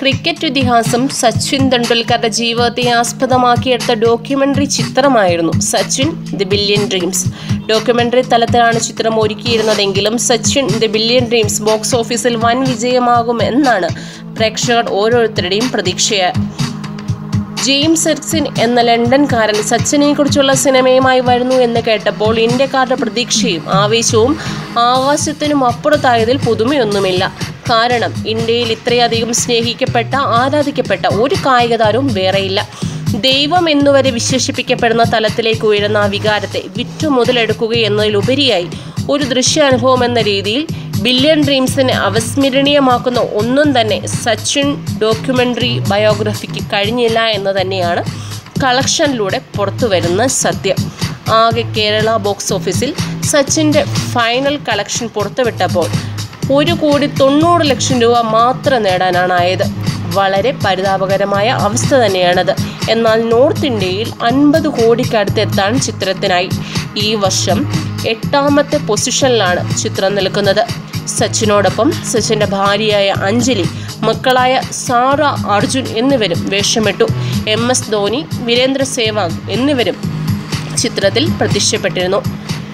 Cricket ഇതിഹാസം സച്ചിൻ തെണ്ടുൽക്കറുടെ ജീവിതത്തെ ആസ്പദമാക്കിയെടുത്ത ഡോക്യുമെന്ററി ചിത്രമായിരുന്നു Sachin the billion dreams. Documentary തലത്തിലാണ് ചിത്രം ഒരുക്കിയിരുന്നതെങ്കിലും Sachin the billion dreams box ഓഫീസിൽ വൻ വിജയമാകുമെന്നാണ് പ്രേക്ഷകർ ഓരോരുത്തരുടെയും പ്രതീക്ഷ ജെയിംസ് എർസിൻ എന്ന ലണ്ടൻകാരൻ സച്ചിനെ കുറിച്ചുള്ള സിനിമയുമായി വരുന്നു എന്ന് കേട്ടപ്പോൾ ഇന്ത്യക്കാരുടെ പ്രതീക്ഷയും ആവേശവും ആകാശത്തിനും അപ്പുറത്തായതിൽ പുതുമയൊന്നുമില്ല. കാരണം ഇന്ത്യയിൽ ഇത്രയധികം സ്നേഹിക്കപ്പെട്ട ആരാധിക്കപ്പെട്ട ഒരു കായിക താരവും വേറെയില്ല. ദൈവം എന്നുവരെ വിശേഷിപ്പിക്കപ്പെടുന്ന തലത്തിലേക്ക് ഉയരുന്ന ആ വികാരത്തെ വിറ്റു മുതലെടുക്കുക എന്നതിലുപരിയായി ഒരു ദൃശ്യാനുഭവം എന്ന രീതിയിൽ ബില്യൺ ഡ്രീംസിനെ അവസ്മരണീയമാക്കുന്ന ഒന്നും തന്നെ സച്ചിൻ ഡോക്യുമെന്ററി ബയോഗ്രഫിക്ക് കഴിഞ്ഞില്ല എന്ന് തന്നെയാണ് കളക്ഷനിലൂടെ പുറത്തു വരുന്ന സത്യം. ആകെ കേരള ബോക്സ് ഓഫീസിൽ സച്ചിന്റെ ഫൈനൽ കളക്ഷൻ പുറത്തുവിട്ടപ്പോൾ ഒരു കോടി തൊണ്ണൂറ് ലക്ഷം രൂപ മാത്രം നേടാനാണായത്. വളരെ പരിതാപകരമായ അവസ്ഥ തന്നെയാണത്. എന്നാൽ നോർത്ത് ഇന്ത്യയിൽ അൻപത് കോടിക്കടുത്ത് എത്താൻ ചിത്രത്തിനായി. ഈ വർഷം എട്ടാമത്തെ പൊസിഷനിലാണ് ചിത്രം നിൽക്കുന്നത്. സച്ചിനോടൊപ്പം സച്ചിന്റെ ഭാര്യയായ അഞ്ജലി മക്കളായ സാറ അർജുൻ എന്നിവരും വേഷമിട്ടു. എം എസ് ധോനി വീരേന്ദ്ര സേവാഗ് എന്നിവരും ചിത്രത്തിൽ പ്രത്യക്ഷപ്പെട്ടിരുന്നു.